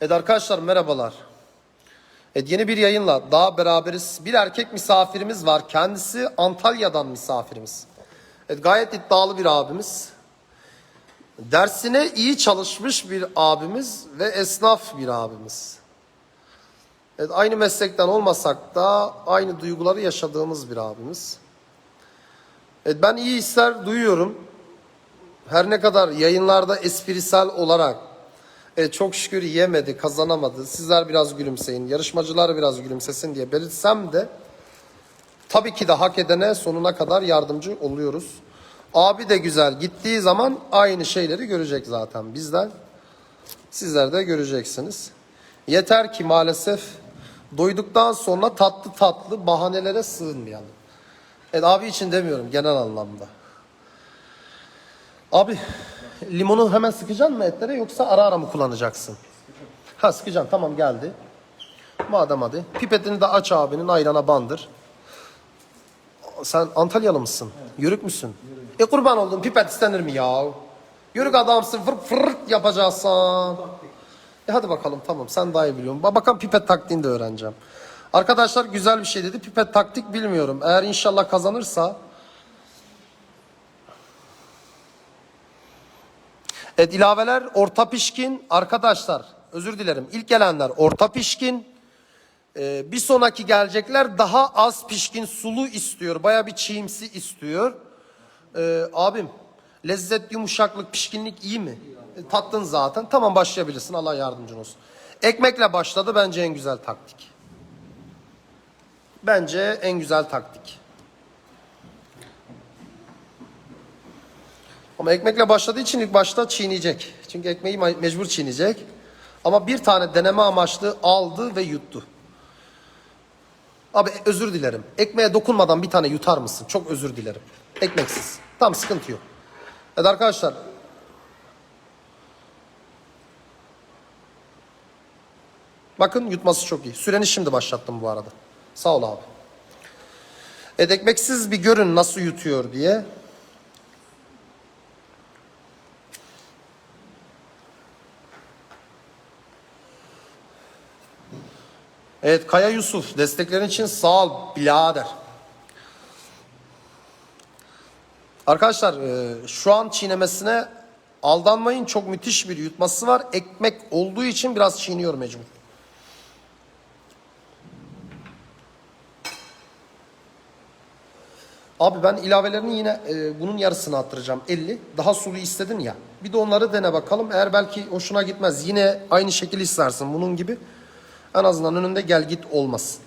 Evet arkadaşlar merhabalar. Evet yeni bir yayınla daha beraberiz. Bir erkek misafirimiz var. Kendisi Antalya'dan misafirimiz. Evet gayet iddialı bir abimiz. Dersine iyi çalışmış bir abimiz ve esnaf bir abimiz. Evet aynı meslekten olmasak da aynı duyguları yaşadığımız bir abimiz. Evet ben iyi hisler duyuyorum. Her ne kadar yayınlarda esprisel olarak e, çok şükür yemedi, kazanamadı. Sizler biraz gülümseyin, yarışmacılar biraz gülümsesin diye belirtsem de tabii ki de hak edene sonuna kadar yardımcı oluyoruz. Abi de güzel gittiği zaman aynı şeyleri görecek zaten bizden. Sizler de göreceksiniz. Yeter ki maalesef doyduktan sonra tatlı tatlı bahanelere sığınmayalım. Evet abi için demiyorum genel anlamda. Abi limonu hemen sıkacaksın mı etlere yoksa ara ara mı kullanacaksın? Ha sıkacaksın tamam geldi. Madem hadi. Pipetini de aç abinin ayrana bandır. Sen Antalyalı mısın? Yörük müsün? E kurban oldum pipet istenir mi ya? Yörük adamsın fır fır yapacaksın. E hadi bakalım tamam sen daha iyi biliyorsun. Ba- Bakalım pipet taktiğini de öğreneceğim. Arkadaşlar güzel bir şey dedi. Pipet taktik bilmiyorum. Eğer inşallah kazanırsa Evet ilaveler orta pişkin. Arkadaşlar özür dilerim. İlk gelenler orta pişkin. Ee, bir sonraki gelecekler daha az pişkin sulu istiyor. Baya bir çiğimsi istiyor. Ee, abim lezzet, yumuşaklık, pişkinlik iyi mi? E, tattın zaten. Tamam başlayabilirsin. Allah yardımcın olsun. Ekmekle başladı bence en güzel taktik. Bence en güzel taktik. Ama ekmekle başladığı için ilk başta çiğneyecek. Çünkü ekmeği me- mecbur çiğneyecek. Ama bir tane deneme amaçlı aldı ve yuttu. Abi özür dilerim. Ekmeğe dokunmadan bir tane yutar mısın? Çok özür dilerim. Ekmeksiz. Tam sıkıntı yok. Evet arkadaşlar. Bakın yutması çok iyi. Süreni şimdi başlattım bu arada. Sağ ol abi. Evet ekmeksiz bir görün nasıl yutuyor diye. Evet Kaya Yusuf desteklerin için sağ ol birader. Arkadaşlar e, şu an çiğnemesine aldanmayın çok müthiş bir yutması var. Ekmek olduğu için biraz çiğniyor mecbur. Abi ben ilavelerini yine e, bunun yarısını attıracağım 50. Daha sulu istedin ya. Bir de onları dene bakalım. Eğer belki hoşuna gitmez. Yine aynı şekil istersin bunun gibi. En azından önünde gel git olmasın.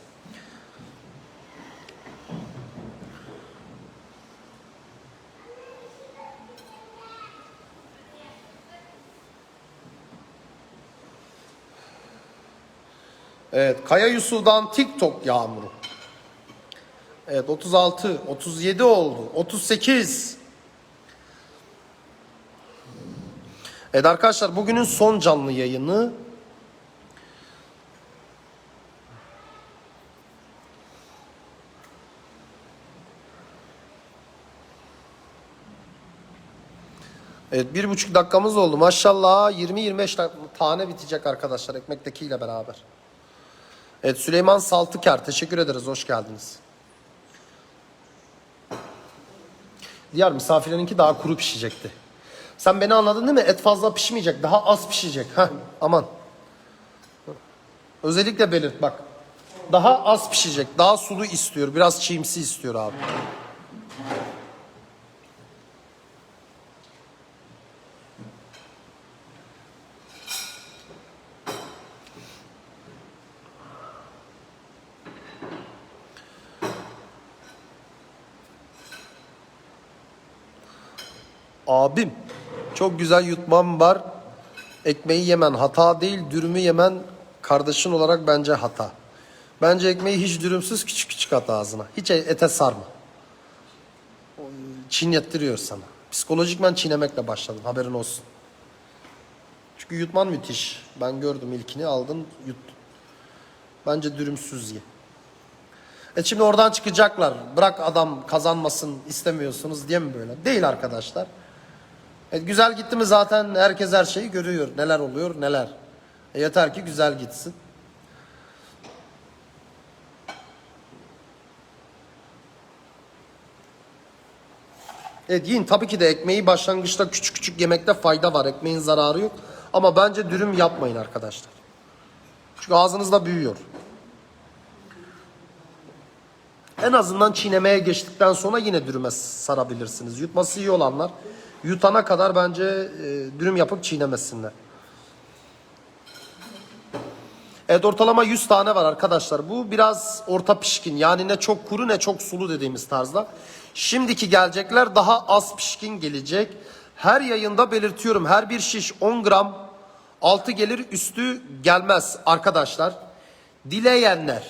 Evet, Kaya Yusuf'dan TikTok yağmuru. Evet, 36, 37 oldu, 38. Evet arkadaşlar, bugünün son canlı yayını. Evet bir buçuk dakikamız oldu. Maşallah 20-25 dak- tane bitecek arkadaşlar ekmektekiyle beraber. Evet Süleyman Saltıker teşekkür ederiz. Hoş geldiniz. Diğer misafirlerinki daha kuru pişecekti. Sen beni anladın değil mi? Et fazla pişmeyecek. Daha az pişecek. Heh, aman. Özellikle belirt bak. Daha az pişecek. Daha sulu istiyor. Biraz çiğimsi istiyor abi. Abim çok güzel yutmam var. Ekmeği yemen hata değil, dürümü yemen kardeşin olarak bence hata. Bence ekmeği hiç dürümsüz küçük küçük at ağzına. Hiç ete sarma. O, Çiğnettiriyor sana. Psikolojikmen çiğnemekle başladın haberin olsun. Çünkü yutman müthiş. Ben gördüm ilkini aldın yuttun. Bence dürümsüz ye. E şimdi oradan çıkacaklar. Bırak adam kazanmasın istemiyorsunuz diye mi böyle? Değil arkadaşlar. E güzel gitti mi zaten herkes her şeyi görüyor. Neler oluyor neler. E yeter ki güzel gitsin. Evet yiyin tabii ki de ekmeği başlangıçta küçük küçük yemekte fayda var. Ekmeğin zararı yok. Ama bence dürüm yapmayın arkadaşlar. Çünkü ağzınızda büyüyor. En azından çiğnemeye geçtikten sonra yine dürüme sarabilirsiniz. Yutması iyi olanlar yutana kadar bence e, dürüm yapıp çiğnemesinler. Evet ortalama 100 tane var arkadaşlar. Bu biraz orta pişkin. Yani ne çok kuru ne çok sulu dediğimiz tarzda. Şimdiki gelecekler daha az pişkin gelecek. Her yayında belirtiyorum. Her bir şiş 10 gram altı gelir üstü gelmez arkadaşlar. Dileyenler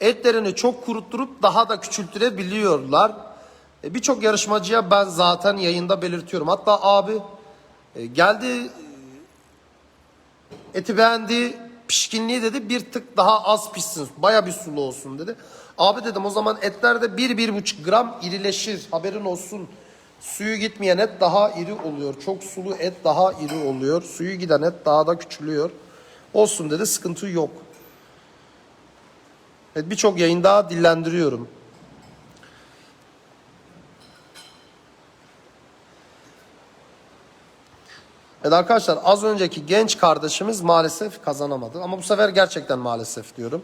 etlerini çok kurutturup daha da küçültürebiliyorlar. E, Birçok yarışmacıya ben zaten yayında belirtiyorum. Hatta abi e, geldi Eti beğendi, pişkinliği dedi bir tık daha az pişsin, baya bir sulu olsun dedi. Abi dedim o zaman etler de 1-1,5 gram irileşir, haberin olsun. Suyu gitmeyen et daha iri oluyor. Çok sulu et daha iri oluyor. Suyu giden et daha da küçülüyor. Olsun dedi, sıkıntı yok. Evet, birçok yayında dillendiriyorum. Evet arkadaşlar az önceki genç kardeşimiz maalesef kazanamadı. Ama bu sefer gerçekten maalesef diyorum.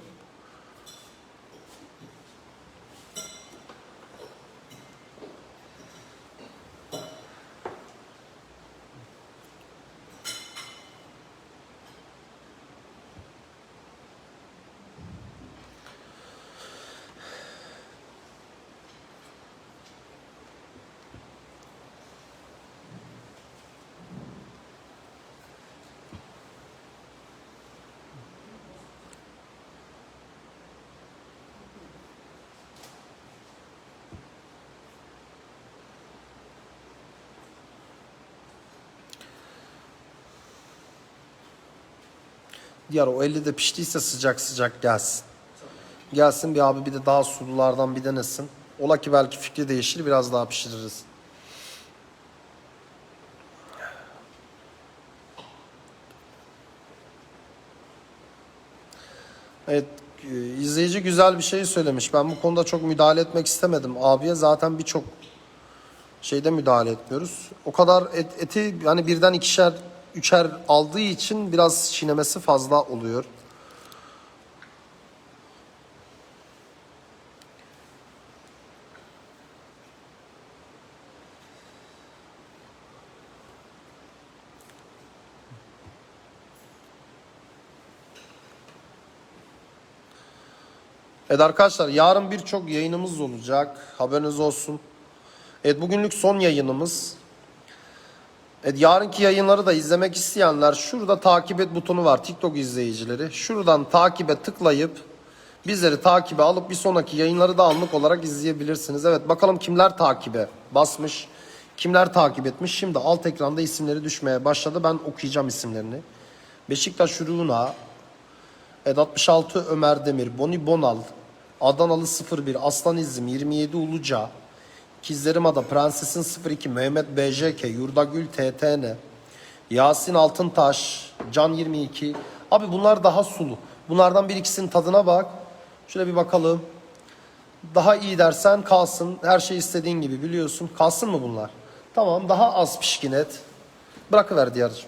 Diğer o 50 de piştiyse sıcak sıcak gelsin. Gelsin bir abi bir de daha sululardan bir denesin. Ola ki belki fikri değişir biraz daha pişiririz. Evet e, izleyici güzel bir şey söylemiş. Ben bu konuda çok müdahale etmek istemedim. Abiye zaten birçok şeyde müdahale etmiyoruz. O kadar et, eti hani birden ikişer, üçer aldığı için biraz çiğnemesi fazla oluyor. Evet arkadaşlar yarın birçok yayınımız olacak. Haberiniz olsun. Evet bugünlük son yayınımız. Evet yarınki yayınları da izlemek isteyenler şurada takip et butonu var TikTok izleyicileri. Şuradan takibe tıklayıp bizleri takibe alıp bir sonraki yayınları da anlık olarak izleyebilirsiniz. Evet bakalım kimler takibe basmış, kimler takip etmiş. Şimdi alt ekranda isimleri düşmeye başladı. Ben okuyacağım isimlerini. Beşiktaş Runa, Ed 66 Ömer Demir, Boni Bonal, Adanalı 01, Aslan İzim, 27 Uluca, Kizlerimada, Prensesin 02, Mehmet BJK, Yurdagül TTN, Yasin Altıntaş, Can 22. Abi bunlar daha sulu. Bunlardan bir ikisinin tadına bak. Şöyle bir bakalım. Daha iyi dersen kalsın. Her şey istediğin gibi biliyorsun. Kalsın mı bunlar? Tamam daha az pişkin et. Bırakıver diğer.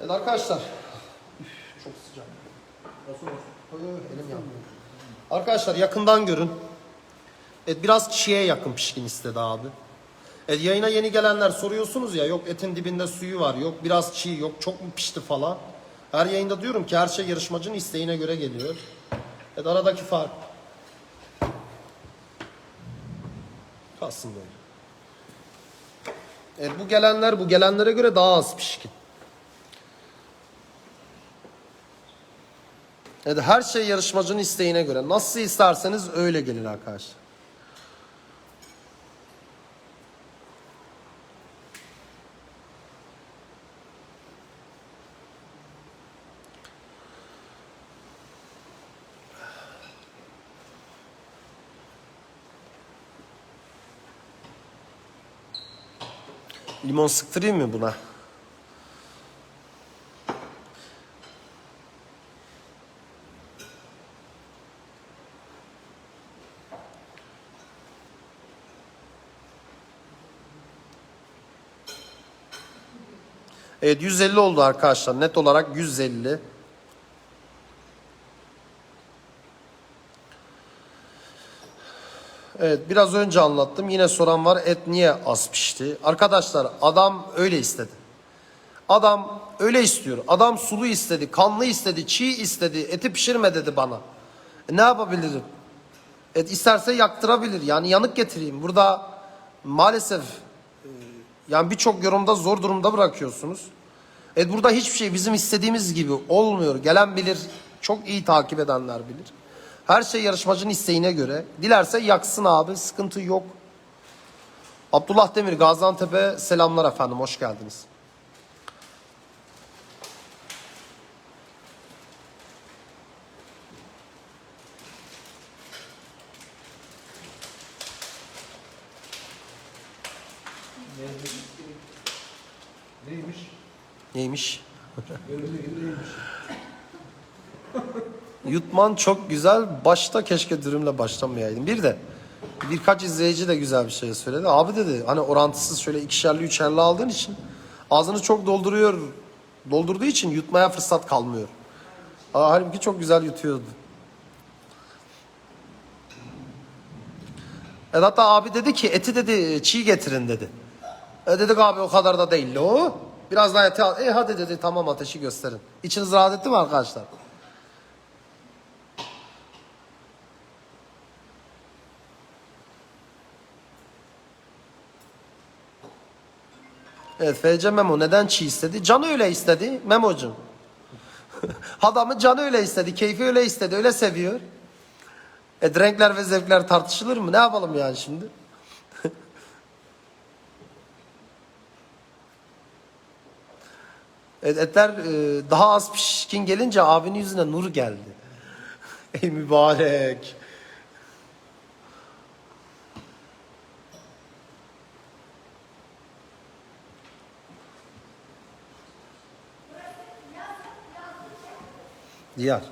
Evet arkadaşlar. Üf, çok sıcak. Oy, elim yandı. Arkadaşlar yakından görün. Evet biraz çiğe yakın pişkin istedi abi. Evet yayına yeni gelenler soruyorsunuz ya yok etin dibinde suyu var yok biraz çiğ yok çok mu pişti falan. Her yayında diyorum ki her şey yarışmacının isteğine göre geliyor. Evet aradaki fark. Kalsın böyle. Evet bu gelenler bu gelenlere göre daha az pişkin. Evet her şey yarışmacının isteğine göre. Nasıl isterseniz öyle gelir arkadaşlar. Limon sıktırayım mı buna? Evet 150 oldu arkadaşlar. Net olarak 150. Evet biraz önce anlattım. Yine soran var et niye az pişti? Arkadaşlar adam öyle istedi. Adam öyle istiyor. Adam sulu istedi, kanlı istedi, çiğ istedi. Eti pişirme dedi bana. E, ne yapabilirim? Et isterse yaktırabilir. Yani yanık getireyim. Burada maalesef e, yani birçok yorumda zor durumda bırakıyorsunuz. Evet burada hiçbir şey bizim istediğimiz gibi olmuyor. Gelen bilir, çok iyi takip edenler bilir. Her şey yarışmacının isteğine göre. Dilerse yaksın abi, sıkıntı yok. Abdullah Demir, Gaziantep'e selamlar efendim, hoş geldiniz. Neymiş? Neymiş? Önümüzdeki neymiş? Yutman çok güzel. Başta keşke dürümle başlamayaydım. Bir de birkaç izleyici de güzel bir şey söyledi. Abi dedi hani orantısız şöyle ikişerli üçerli aldığın için ağzını çok dolduruyor. Doldurduğu için yutmaya fırsat kalmıyor. Aa, halbuki çok güzel yutuyordu. E hatta abi dedi ki eti dedi çiğ getirin dedi. E dedik abi o kadar da değil o. Biraz daha eti al. E hadi dedi tamam ateşi gösterin. İçiniz rahat etti mi arkadaşlar? Evet FC Memo neden çiğ istedi? Canı öyle istedi Memo'cum. Adamın canı öyle istedi, keyfi öyle istedi, öyle seviyor. E renkler ve zevkler tartışılır mı? Ne yapalım yani şimdi? Evet, etler e, daha az pişkin gelince abinin yüzüne nur geldi. Ey mübarek. Diyar.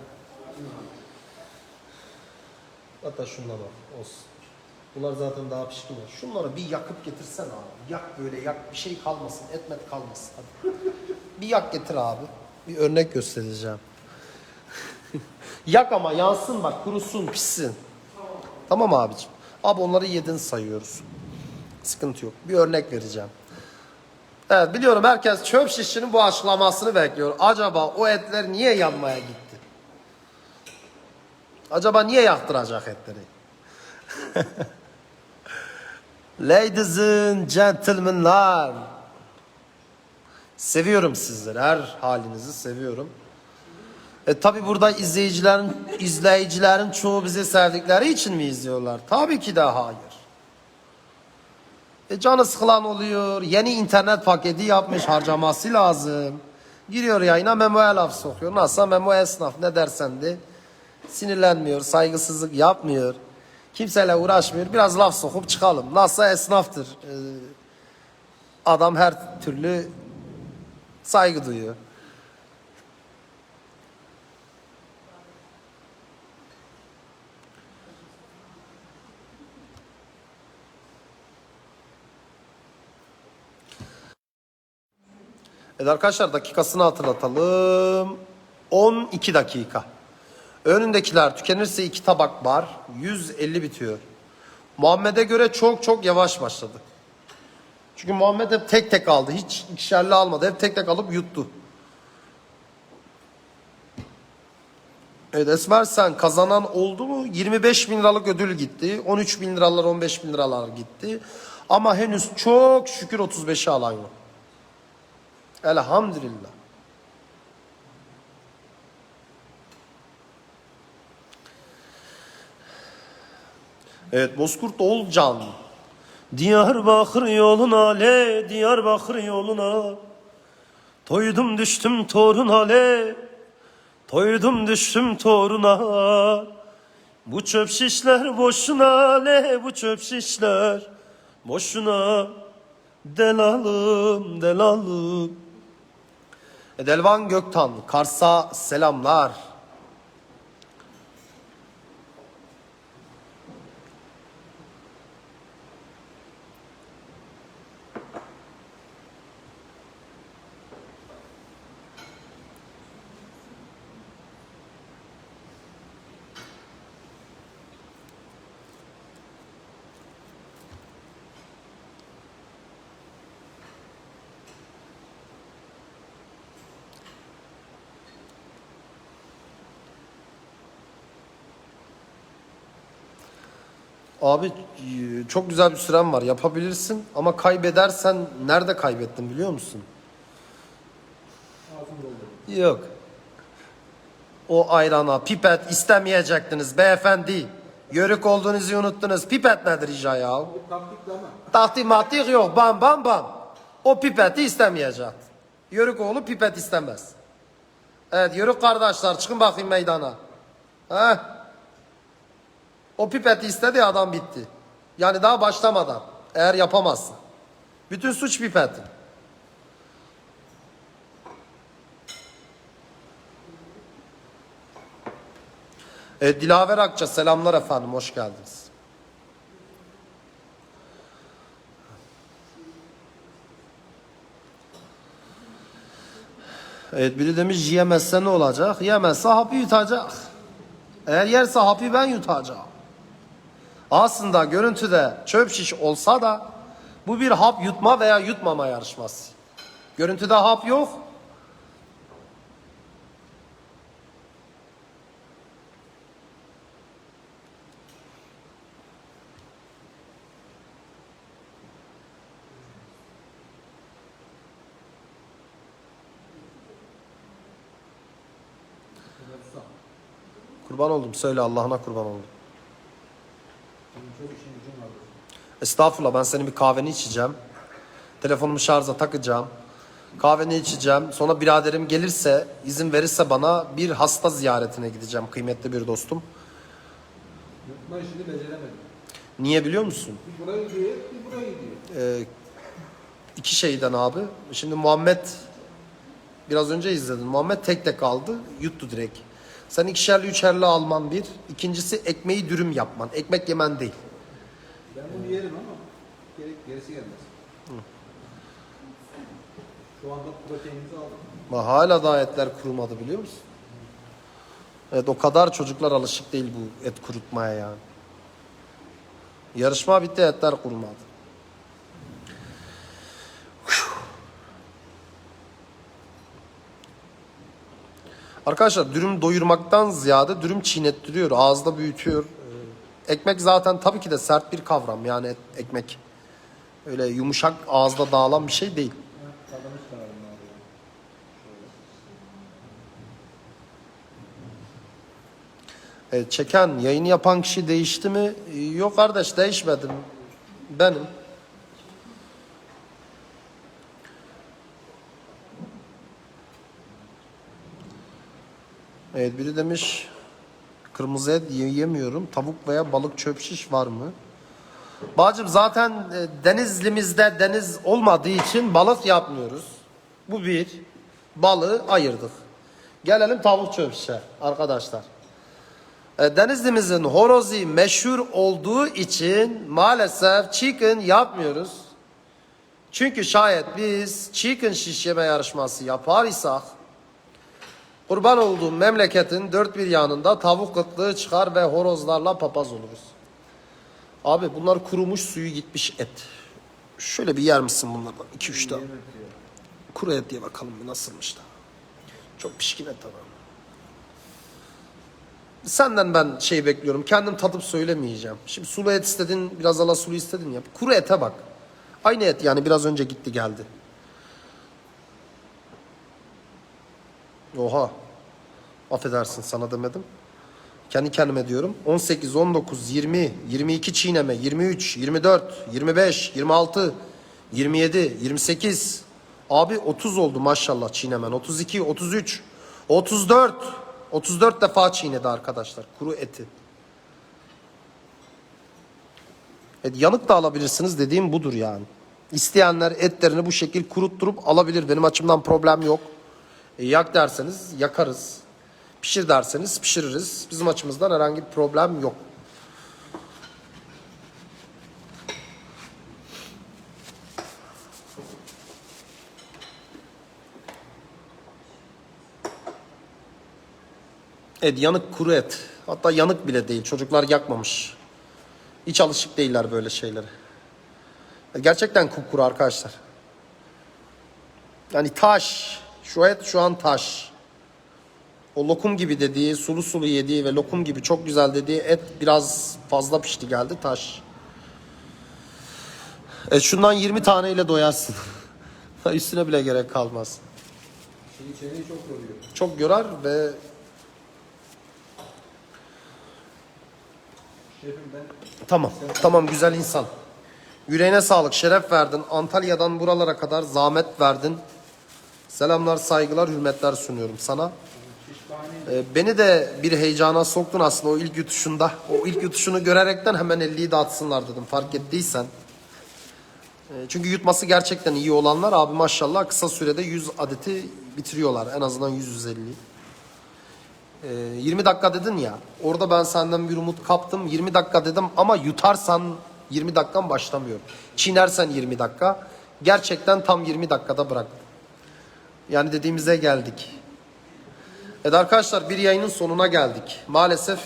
Hatta şundan al olsun. Bunlar zaten daha pişkin. ya. Şunları bir yakıp getirsen abi. Yak böyle yak bir şey kalmasın. Etmet kalmasın. Hadi. bir yak getir abi. Bir örnek göstereceğim. yak ama yansın bak kurusun pişsin. Tamam abicim. Abi onları yedin sayıyoruz. Sıkıntı yok. Bir örnek vereceğim. Evet biliyorum herkes çöp şişinin bu açıklamasını bekliyor. Acaba o etler niye yanmaya gitti? Acaba niye yaktıracak etleri? Ladies and gentlemen'lar. Seviyorum sizleri. Her halinizi seviyorum. E tabi burada izleyicilerin izleyicilerin çoğu bizi sevdikleri için mi izliyorlar? Tabii ki de hayır. E canı sıkılan oluyor. Yeni internet paketi yapmış harcaması lazım. Giriyor yayına Memo'ya laf sokuyor. Nasılsa Memo esnaf ne dersen de sinirlenmiyor, saygısızlık yapmıyor. Kimseyle uğraşmıyor. Biraz laf sokup çıkalım. Nasılsa esnaftır. Ee, adam her türlü saygı duyuyor. Evet arkadaşlar dakikasını hatırlatalım. 12 dakika. Önündekiler tükenirse iki tabak var. 150 bitiyor. Muhammed'e göre çok çok yavaş başladı. Çünkü Muhammed hep tek tek aldı. Hiç ikişerli almadı. Hep tek tek alıp yuttu. Evet Esmer sen kazanan oldu mu? 25 bin liralık ödül gitti. 13 bin liralar 15 bin liralar gitti. Ama henüz çok şükür 35'i alan yok. Elhamdülillah. Evet Bozkurt Olcan. Diyarbakır yoluna le Diyarbakır yoluna. Toydum düştüm toruna le Toydum düştüm toruna. Bu çöp şişler boşuna le Bu çöp şişler boşuna. Delalım delalım. E, Delvan Göktan Kars'a selamlar Abi e, çok güzel bir süren var. Yapabilirsin ama kaybedersen nerede kaybettin biliyor musun? Yok. O ayrana pipet istemeyecektiniz beyefendi. Yörük olduğunuzu unuttunuz. Pipet nedir icra ya? Bu taktikli ama. Tahti mahtik yok. Bam bam bam. O pipeti istemeyecek. Yörük oğlu pipet istemez. Evet yörük kardeşler çıkın bakayım meydana. He? O pipeti istedi adam bitti. Yani daha başlamadan. Eğer yapamazsın. Bütün suç pipetin. Evet, Dilaver Akça selamlar efendim hoş geldiniz. Evet biri demiş yiyemezse ne olacak? Yemezse hapı yutacak. Eğer yerse hapı ben yutacağım. Aslında görüntüde çöp şiş olsa da bu bir hap yutma veya yutmama yarışması. Görüntüde hap yok. Kurban oldum söyle Allah'ına kurban oldum. Var. Estağfurullah ben senin bir kahveni içeceğim. Telefonumu şarja takacağım. Kahveni içeceğim. Sonra biraderim gelirse, izin verirse bana bir hasta ziyaretine gideceğim kıymetli bir dostum. Yutma işini beceremedim. Niye biliyor musun? Bir buraya gidiyor, bir buraya gidiyor. Ee, iki şeyden abi. Şimdi Muhammed biraz önce izledin. Muhammed tek tek aldı. Yuttu direkt. Sen ikişerli üçerli alman bir. İkincisi ekmeği dürüm yapman. Ekmek yemen değil. Ben bunu yerim ama gerek, gerisi gelmez. Şu anda proteinimizi aldım. Ama hala da etler kurumadı biliyor musun? Evet o kadar çocuklar alışık değil bu et kurutmaya yani. Yarışma bitti etler kurumadı. Arkadaşlar dürüm doyurmaktan ziyade dürüm çiğnettiriyor, ağızda büyütüyor. Ekmek zaten tabii ki de sert bir kavram yani ekmek. Öyle yumuşak ağızda dağılan bir şey değil. E, çeken, yayını yapan kişi değişti mi? Yok kardeş değişmedim. Benim. Evet biri demiş kırmızı et yiyemiyorum. Tavuk veya balık çöp şiş var mı? Bacım zaten e, denizlimizde deniz olmadığı için balık yapmıyoruz. Bu bir. Balığı ayırdık. Gelelim tavuk çöp şişe arkadaşlar. E, Denizlimizin horozi meşhur olduğu için maalesef chicken yapmıyoruz. Çünkü şayet biz chicken şiş yeme yarışması yapar isek kurban olduğum memleketin dört bir yanında tavuk kıtlığı çıkar ve horozlarla papaz oluruz. Abi bunlar kurumuş suyu gitmiş et. Şöyle bir yer misin bunlardan? 2-3 tane. Kuru et diye bakalım bir nasılmış da. Çok pişkin et tamam. Senden ben şey bekliyorum. Kendim tadıp söylemeyeceğim. Şimdi sulu et istedin, biraz ala sulu istedin ya. Kuru ete bak. Aynı et yani biraz önce gitti geldi. Oha. Affedersin sana demedim. Kendi kendime diyorum. 18, 19, 20, 22 çiğneme, 23, 24, 25, 26, 27, 28. Abi 30 oldu maşallah çiğnemen. 32, 33, 34. 34 defa çiğnedi arkadaşlar kuru eti. Evet, yanık da alabilirsiniz dediğim budur yani. İsteyenler etlerini bu şekil kurutturup alabilir. Benim açımdan problem yok. E, yak derseniz yakarız. Pişir derseniz pişiririz. Bizim açımızdan herhangi bir problem yok. Evet yanık kuru et. Hatta yanık bile değil. Çocuklar yakmamış. Hiç alışık değiller böyle şeylere. E, Gerçekten kupkuru arkadaşlar. Yani taş. Şu et şu an taş. O lokum gibi dediği, sulu sulu yediği ve lokum gibi çok güzel dediği et biraz fazla pişti geldi taş. E şundan 20 taneyle doyarsın. Üstüne bile gerek kalmaz. Şimdi çeneyi çok yoruyor. Çok görer ve Şefim ben Tamam. Tamam güzel insan. Yüreğine sağlık, şeref verdin. Antalya'dan buralara kadar zahmet verdin. Selamlar, saygılar, hürmetler sunuyorum sana. Ee, beni de bir heyecana soktun aslında o ilk yutuşunda. O ilk yutuşunu görerekten hemen 50'yi dağıtsınlar dedim fark ettiysen. Ee, çünkü yutması gerçekten iyi olanlar abi maşallah kısa sürede 100 adeti bitiriyorlar. En azından 100-150. Ee, 20 dakika dedin ya. Orada ben senden bir umut kaptım. 20 dakika dedim ama yutarsan 20 dakikan başlamıyor. Çiğnersen 20 dakika. Gerçekten tam 20 dakikada bıraktım. Yani dediğimize geldik. Evet arkadaşlar bir yayının sonuna geldik. Maalesef.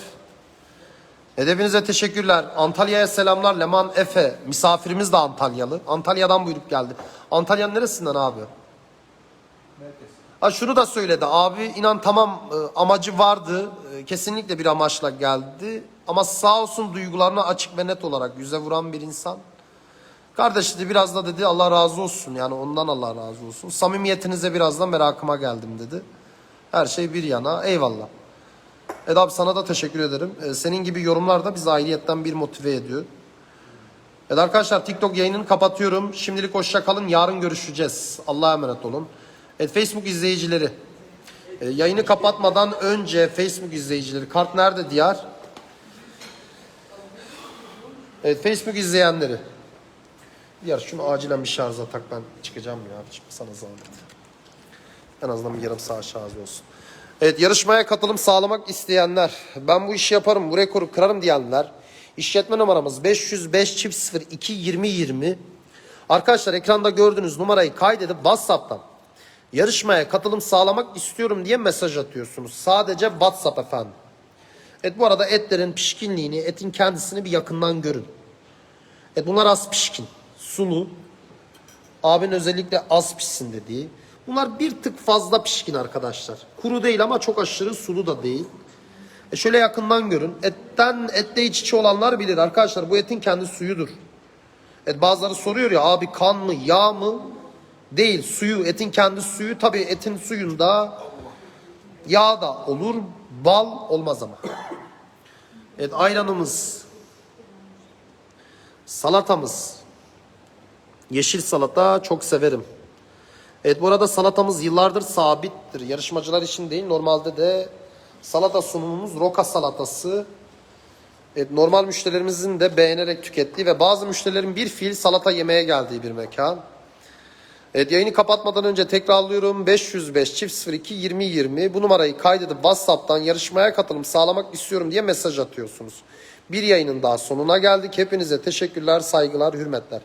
Evet, hepinize teşekkürler. Antalya'ya selamlar. Leman Efe. Misafirimiz de Antalyalı. Antalya'dan buyurup geldi. Antalya'nın neresinden abi? merkez. Ha şunu da söyledi abi inan tamam e, amacı vardı E, kesinlikle bir amaçla geldi ama sağ olsun duygularına açık ve net olarak yüze vuran bir insan. Kardeş dedi biraz da dedi Allah razı olsun yani ondan Allah razı olsun. Samimiyetinize biraz da merakıma geldim dedi. Her şey bir yana eyvallah. Ed abi sana da teşekkür ederim. E, senin gibi yorumlar da bizi ayrıyetten bir motive ediyor. Evet arkadaşlar TikTok yayınını kapatıyorum. Şimdilik hoşça kalın. Yarın görüşeceğiz. Allah'a emanet olun. Evet Facebook izleyicileri. e, yayını kapatmadan önce Facebook izleyicileri. Kart nerede Diyar? Evet Facebook izleyenleri. Diyar şunu acilen bir şarja tak ben çıkacağım ya. Sana zahmet. En azından bir yarım saat şarj olsun. Evet yarışmaya katılım sağlamak isteyenler, ben bu işi yaparım, bu rekoru kırarım diyenler, işletme numaramız 505 çift 0 2 20 20. Arkadaşlar ekranda gördüğünüz numarayı kaydedip WhatsApp'tan yarışmaya katılım sağlamak istiyorum diye mesaj atıyorsunuz. Sadece WhatsApp efendim. Evet bu arada etlerin pişkinliğini, etin kendisini bir yakından görün. Evet bunlar az pişkin, sulu, Abin özellikle az pişsin dediği. Bunlar bir tık fazla pişkin arkadaşlar. Kuru değil ama çok aşırı sulu da değil. E şöyle yakından görün. Etten ette iç içe olanlar bilir arkadaşlar. Bu etin kendi suyudur. Et bazıları soruyor ya abi kan mı yağ mı? Değil suyu etin kendi suyu. Tabii etin suyunda yağ da olur bal olmaz ama. Evet ayranımız salatamız Yeşil salata çok severim. Evet bu arada salatamız yıllardır sabittir. Yarışmacılar için değil. Normalde de salata sunumumuz roka salatası. Evet, normal müşterilerimizin de beğenerek tükettiği ve bazı müşterilerin bir fiil salata yemeye geldiği bir mekan. Evet yayını kapatmadan önce tekrarlıyorum. 505 çift 02 20 20 bu numarayı kaydedip WhatsApp'tan yarışmaya katılım sağlamak istiyorum diye mesaj atıyorsunuz. Bir yayının daha sonuna geldik. Hepinize teşekkürler, saygılar, hürmetler.